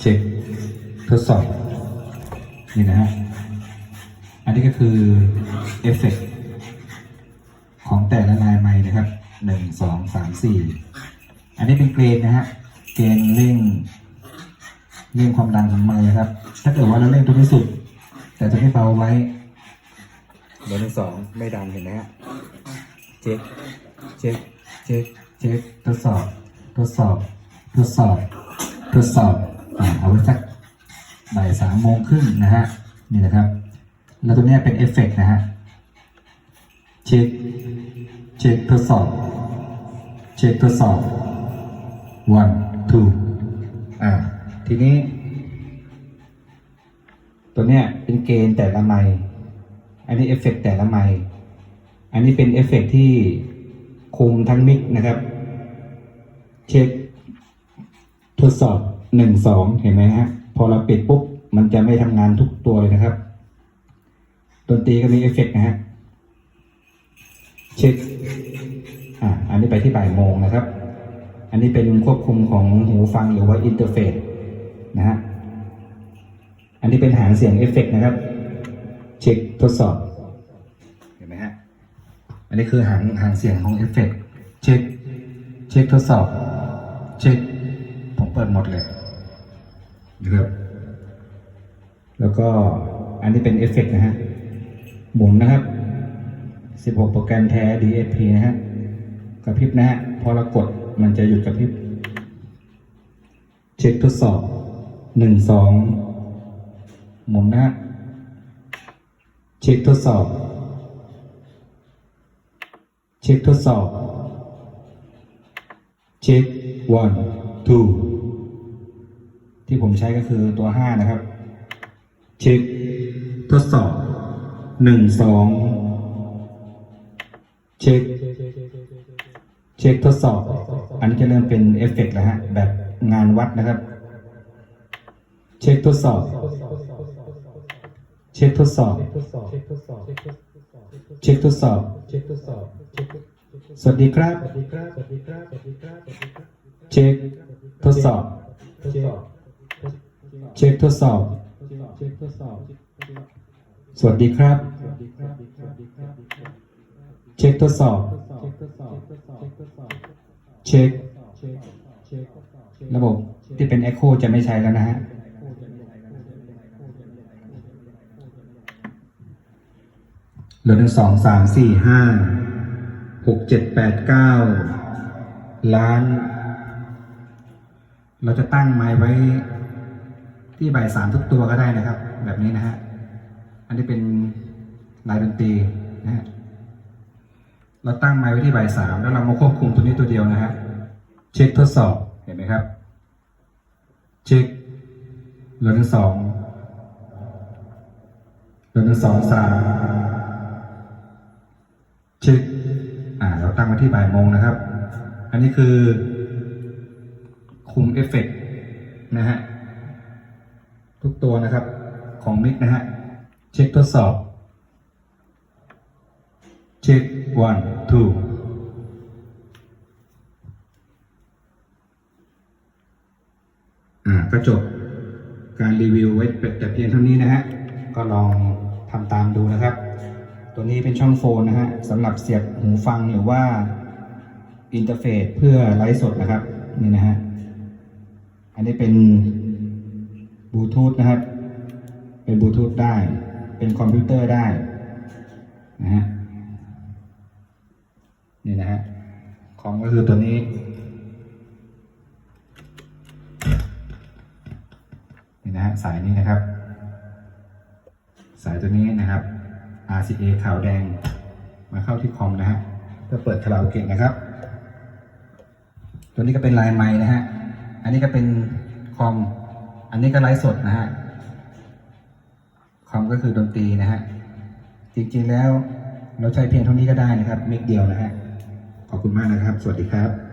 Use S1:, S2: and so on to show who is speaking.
S1: เช็คทดสอบ นี่นะฮะ อันนี้ก็คือเอฟเฟกต์ของแต่ละลายไม้นะครับหนึ่งสองสามสี่อันนี้เป็นเกรนนะฮะ เกรนเร่งเร่งความดังของไม้นะครับ ถ้าเกิดว่าเราเร่งตัวที่สุด แต่จะไม่เบาไว้เบอร์หนึ่งสองไม่ดังเห็นไหมฮะ เช็ค เช็ค เช็ค เช็ค ทดสอบ ทดสอบ ทดสอบ ทดสอบอ่า เอาไว้สักบ่ายสามโมงครึ่งนะฮะนี่นะครับ แล้วตัวนี้เป็นเอฟเฟกต์นะฮะเช็คเช็คทดสอบเช็คทดสอบ one two อ่าทีนี้ ตัวเนี้ยเป็นเกณฑ์แต่ละไมอันนี้เอฟเฟกต์แต่ละไมอันนี้เป็นเอฟเฟกต์ที่คุมทั้งมิกนะครับ เช็คทดสอบ หนึ่งสองเห็นไหมฮะ พอเราปิดปุ๊บ มันจะไม่ทำงานทุกตัวเลยนะครับ ดนตรีก็มีเอฟเฟกต์นะฮะ เช็ค อ่า อันนี้ไปที่บ่ายโมงนะครับ อันนี้เป็นควบคุมของหูฟังหรือว่าอินเทอร์เฟซนะฮะ อันนี้เป็นหางเสียงเอฟเฟกต์นะครับ เช็คทดสอบ เห็นไหมฮะ อันนี้คือหางหางเสียงของเอฟเฟกต์เช็ค เช็คทดสอบ เช็ค ผมเปิดหมดเลย นะครับ แล้วก็อันนี้เป็นเอฟเฟกต์นะฮะ หมุนนะครับ 16 โปรแกรมแท้ DSP นะฮะกระพริบนะฮะ พอเรากดมันจะหยุดกระพริบ เช็คทดสอบ 1 2 หมุนนะฮะ เช็คทดสอบ เช็คทดสอบ เช็ค one two ที่ผมใช้ก็คือตัว 5 นะครับ เช็คทดสอบ 1 2 เช็ค เช็คทดสอบ อันนี้จะเริ่มเป็นเอฟเฟกต์แล้วฮะ แบบงานวัดนะครับ เช็คทดสอบ เช็คทดสอบ เช็คทดสอบ สวัสดีครับ เช็คทดสอบ เช็คทดสอบ สวัสดีครับ เช็คทดสอบ เช็ค ระบบที่เป็น Echo จะไม่ใช้แล้วนะฮะ เหลือหนึ่งสองสามสี่ห้าหกเจ็ดแปดเก้าล้าน เราจะตั้งไม้ไว้ ที่บ่ายสามทุกตัวก็ได้นะครับ แบบนี้นะฮะอันนี้เป็นลายดนตรีนะฮะเราตั้งไม้ไว้ที่บ่ายสามแล้วเรามาควบคุมตัวนี้ตัวเดียวนะฮะเช็คทดสอบเห็นไหมครับ เช็คเหลือหนึ่งสองเหลือหนึ่งสองสามเช็คอ่าเราตั้งไว้ที่บ่ายโมงนะครับ อันนี้คือคุมเอฟเฟกต์นะฮะ ทุกตัวนะครับ ของมิกนะฮะ เช็คทดสอบ เช็ค one two อ่าก็จบการรีวิวไว้แต่เพียงเท่านี้นะฮะ ก็ลองทำตามดูนะครับ ตัวนี้เป็นช่องโฟนนะฮะสำหรับเสียบหูฟังหรือว่าอินเทอร์เฟซเพื่อไลฟ์สดนะครับ นี่นะฮะ อันนี้เป็น บลูทูธนะครับ เป็นบลูทูธได้ เป็นคอมพิวเตอร์ได้นะฮะนี่นะฮะของก็คือตัวนี้นี่นะฮะสายนี้นะครับ สายตัวนี้นะครับ RCA ขาวแดงมาเข้าที่คอมนะฮะเพื่อเปิดคาราโอเกะนะครับ ตัวนี้ก็เป็นลายไม้นะฮะ อันนี้ก็เป็นคอม อันนี้ก็ไลฟ์สดนะฮะคอมก็คือดนตรีนะฮะ จริงๆแล้วเราใช้เพียงเท่านี้ก็ได้นะครับมิกเดียวนะฮะ ขอบคุณมากนะครับ สวัสดีครับ